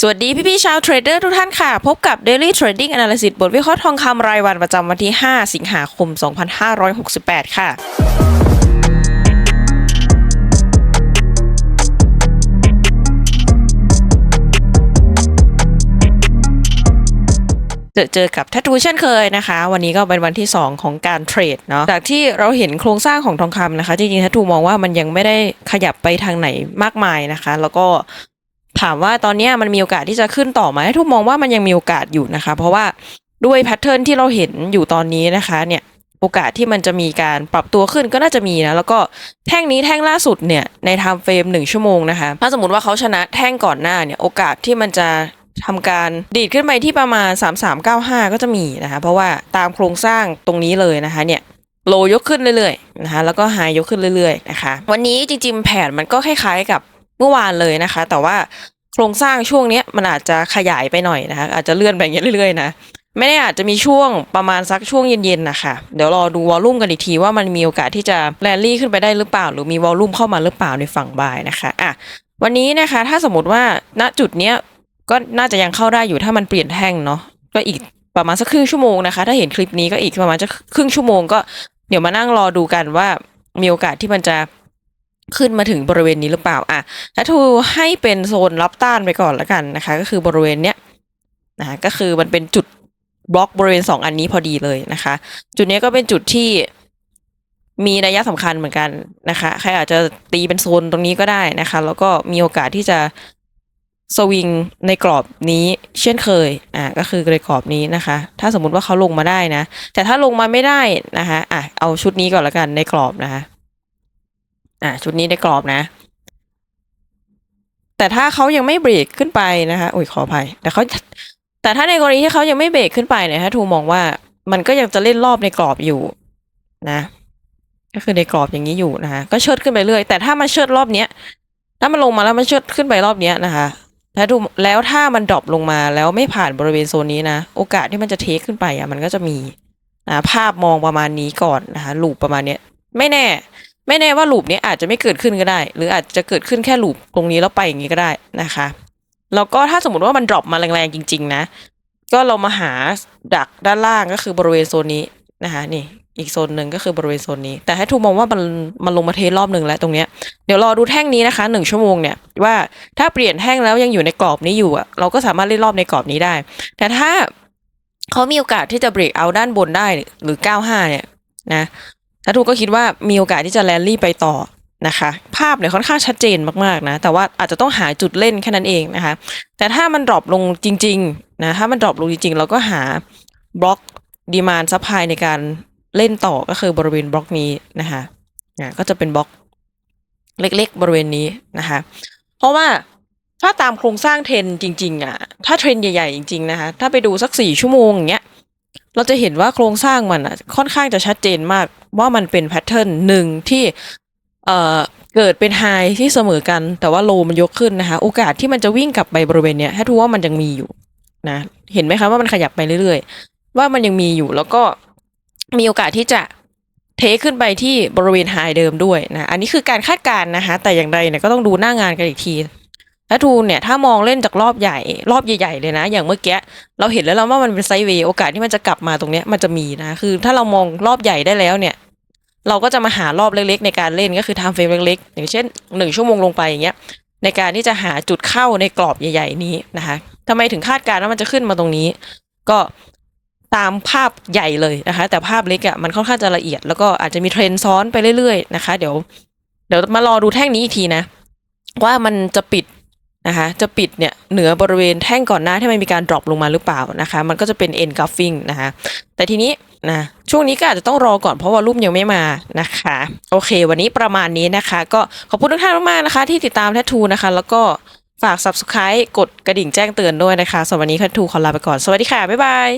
สวัสดีพี่ๆชาวเทรดเดอร์ทุกท่านค่ะ พบกับ Daily Trading Analysis บทวิเคราะห์ทองคำรายวันประจำวันที่ 5 สิงหาคม 2568 ค่ะเจอเจอกับทัตูเช่นเคยนะคะ วันนี้ก็เป็นวันที่ 2 ของการเทรดเนาะจากที่เราเห็นโครงสร้างของทองคำนะคะ จริงๆทัตูมองว่ามันยังไม่ได้ขยับไปทางไหนมากมายนะคะ แล้วก็ ถามว่าตอนนี้มันมีโอกาสที่จะขึ้นต่อไหมทัตูมองว่ามันยังมีโอกาสอยู่นะคะ เพราะว่าด้วยแพทเทิร์นที่เราเห็นอยู่ตอนนี้นะคะเนี่ยโอกาสที่มันจะมีการปรับตัวขึ้นก็น่าจะมีนะ แล้วก็แท่งนี้แท่งล่าสุดเนี่ยในไทม์เฟรมหนึ่งชั่วโมงนะคะ ถ้าสมมติว่าเขาชนะแท่งก่อนหน้าเนี่ยโอกาสที่มันจะทำการดีดขึ้นไปที่ประมาณ 3395 ก็จะมีนะคะ เพราะว่าตามโครงสร้างตรงนี้เลยนะคะเนี่ยโลยกขึ้นเรื่อยๆนะคะแล้วก็ไฮยกขึ้นเรื่อยๆนะคะ วันนี้จริงๆแผนมันก็คล้ายๆกับเมื่อวานเลยนะคะ แต่ว่า โครงสร้างช่วงเนี้ยมันอาจจะขยายไปหน่อยนะคะอาจจะเลื่อนไปอย่างเงี้ยเรื่อยๆนะไม่ได้อาจจะมีช่วงประมาณสักช่วงเย็นๆนะคะเดี๋ยวรอดูวอลลุ่มกันอีกทีว่ามันมีโอกาสที่จะแรลลี่ขึ้นไปได้หรือเปล่า หรือมีวอลลุ่มเข้ามาหรือเปล่าในฝั่งบายนะคะอะวันนี้นะคะถ้าสมมติว่าณจุดเนี้ยก็น่าจะยังเข้าได้อยู่ถ้ามันเปลี่ยนแท่งเนาะก็อีกประมาณสักครึ่งชั่วโมงนะคะ ถ้าเห็นคลิปนี้ก็อีกประมาณจะครึ่งชั่วโมงก็เดี๋ยวมานั่งรอดูกันว่ามีโอกาสที่มันจะ ขึ้นมาถึงบริเวณนี้หรือเปล่าอะถ้าทูให้เป็นโซนรับต้านไปก่อนแล้วกันนะคะ ก็คือบริเวณเนี้ยนะคะก็คือมันเป็นจุดบล็อกบริเวณสองอันนี้พอดีเลยนะคะ จุดนี้ก็เป็นจุดที่มีนัยะสำคัญเหมือนกันนะคะใครอาจจะตีเป็นโซนตรงนี้ก็ได้นะคะ แล้วก็มีโอกาสที่จะสวิงในกรอบนี้เช่นเคย อะก็คือในกรอบนี้นะคะ ถ้าสมมุติว่าเขาลงมาได้นะ แต่ถ้าลงมาไม่ได้นะคะ อะเอาชุดนี้ก่อนละกันในกรอบนะคะ อะชุดนี้ในกรอบนะ แต่ถ้าเขายังไม่เบรกขึ้นไปนะคะอุ้ยขออภัย แต่เขาแต่ถ้าในกรณีที่เขายังไม่เบรกขึ้นไปเนี่ยถ้าทูมองว่ามันก็ยังจะเล่นรอบในกรอบอยู่นะ ก็คือในกรอบอย่างนี้อยู่นะคะก็เชิดขึ้นไปเรื่อย แต่ถ้ามันเชิดรอบเนี้ยถ้ามันลงมาแล้วมันเชิดขึ้นไปรอบเนี้ยนะคะแล้วดูแล้วถ้ามันดรอปลงมาแล้วไม่ผ่านบริเวณโซนนี้นะโอกาสที่มันจะเทคขึ้นไปอะมันก็จะมีนะภาพมองประมาณนี้ก่อนนะคะลูปประมาณเนี้ยไม่แน่ ไม่แน่ว่าลูปนี้อาจจะไม่เกิดขึ้นก็ได้ หรืออาจจะเกิดขึ้นแค่ลูปตรงนี้แล้วไปอย่างนี้ก็ได้นะคะแล้วก็ถ้าสมมติว่ามันดรอปมาแรงๆจริง ๆ นะ ก็เรามาหาดักด้านล่างก็คือบริเวณโซนนี้นะคะนี่อีกโซนหนึ่งก็คือบริเวณโซนนี้ แต่ให้ทูมองว่ามันมันลงมาเทรอบหนึ่งแล้วตรงเนี้ยเดี๋ยวรอดูแท่งนี้นะคะหนึ่งชั่วโมงเนี่ยว่าถ้าเปลี่ยนแท่งแล้วยังอยู่ในกรอบนี้อยู่อะเราก็สามารถเล่นรอบในกรอบนี้ได้ แต่ถ้าเขามีโอกาสที่จะเบรกเอาด้านบนได้หรือ 95 เนี่ยนะ ถ้าทูก็คิดว่ามีโอกาสที่จะแลนลี่ไปต่อนะคะ ภาพเนี่ยค่อนข้างชัดเจนมากๆนะ แต่ว่าอาจจะต้องหาจุดเล่นแค่นั้นเองนะคะ แต่ถ้ามันดรอปลงจริงๆนะถ้ามันดรอปลงจริงๆ เราก็หาบล็อกดีมานซัพพลายในการเล่นต่อก็คือบริเวณบล็อกนี้นะคะอะก็จะเป็นบล็อกเล็กๆ บริเวณนี้นะคะ เพราะว่าถ้าตามโครงสร้างเทรนจริงๆอะถ้าเทรนใหญ่ๆ จริงๆนะคะถ้าไปดูสักสี่ชั่วโมงอย่างเงี้ย เราจะเห็นว่าโครงสร้างมันอะค่อนข้างจะชัดเจนมากว่ามันเป็นแพทเทิร์นหนึ่งที่เอ่อเกิดเป็นไฮที่เสมอกันแต่ว่าโลมันยกขึ้นนะคะ โอกาสที่มันจะวิ่งกลับไปบริเวณเนี้ยถ้าทูว่ามันยังมีอยู่นะเห็นไหมคะว่ามันขยับไปเรื่อยๆ ว่ามันยังมีอยู่แล้วก็มีโอกาสที่จะเทขึ้นไปที่บริเวณไฮเดิมด้วยนะ อันนี้คือการคาดการณ์นะคะ แต่อย่างไรเนี่ยก็ต้องดูหน้างานกันอีกที แล้วทูเนี่ยถ้ามองเล่นจากรอบใหญ่ รอบใหญ่ๆเลยนะ อย่างเมื่อกี้เราเห็นแล้วเราว่ามันเป็นไซเวย์โอกาสที่มันจะกลับมาตรงเนี้ยมันจะมีนะ คือถ้าเรามองรอบใหญ่ได้แล้วเนี่ย เราก็จะมาหารอบเล็ก ๆ ในการเล่นก็คือไทม์เฟรมเล็กๆ อย่างเช่นหนึ่งชั่วโมงลงไปอย่างเงี้ยในการที่จะหาจุดเข้าในกรอบใหญ่ ๆ นี้นะคะทำไมถึงคาดการณ์ว่ามันจะขึ้นมาตรงนี้ ก็ตามภาพใหญ่เลยนะคะ แต่ภาพเล็กอะ่ะมันค่อนข้างจะละเอียด แล้วก็อาจจะมีเทรนซ้อนไปเรื่อยๆนะคะ เดี๋ยว เดี๋ยวมารอดูแท่งนี้อีกทีนะ ว่ามันจะปิด นะคะจะปิดเนี่ยเหนือบริเวณแท่งก่อนหน้าที่มันมีการดรอปลงมาหรือเปล่านะคะมันก็จะเป็น end cuffing นะคะแต่ทีนี้นะช่วงนี้ก็อาจจะต้องรอก่อนเพราะว่ารูปยังไม่มานะคะ โอเค วันนี้ประมาณนี้นะคะ ก็ขอบคุณทุกท่านมากๆนะคะ ที่ติดตามแททูนะคะ แล้วก็ฝาก subscribe กดกระดิ่งแจ้งเตือนด้วยนะคะสำหรับวันนี้แททูขอลาไปก่อน สวัสดีค่ะ บ๊ายบาย